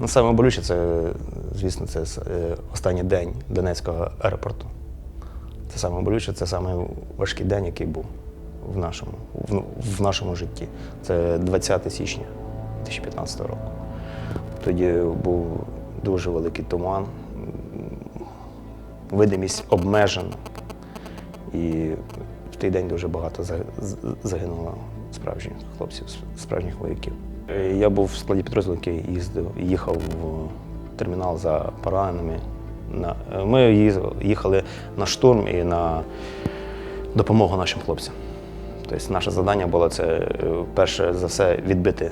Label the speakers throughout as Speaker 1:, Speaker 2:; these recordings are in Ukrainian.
Speaker 1: Ну, саме болюче це, звісно, це е, останній день Донецького аеропорту. Це саме болюче, це саме важкий день, який був в нашому, в, в нашому житті. Це 20 січня 2015 року. Тоді був дуже великий туман, видимість обмежена. І в той день дуже багато загинуло справжніх хлопців, справжніх вояків. Е, Я був в складі підрозділу, який їздив, їхав в термінал за пораненими. Е, Ми їхали на штурм і на допомогу нашим хлопцям. Тобто наше завдання було це е, перше за все відбити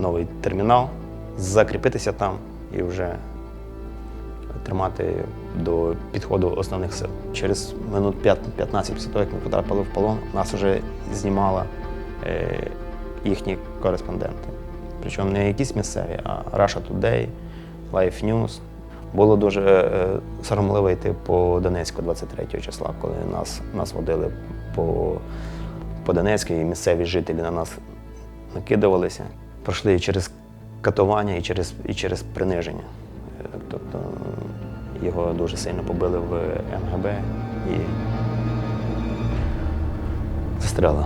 Speaker 1: новий термінал, закріпитися там і вже тримати до підходу основних сил. Через минут 15 після того, як ми потрапили в полон, нас вже знімали е, їхні кореспонденти. Причому не якісь місцеві, а Russia Today, Life News. Було дуже е, соромливо йти по Донецьку 23 числа, коли нас, нас водили по, по Донецьку, і місцеві жителі на нас накидувалися. Пройшли і через катування, і через, і через приниження. Е, Тобто його дуже сильно побили в МГБ і застряли.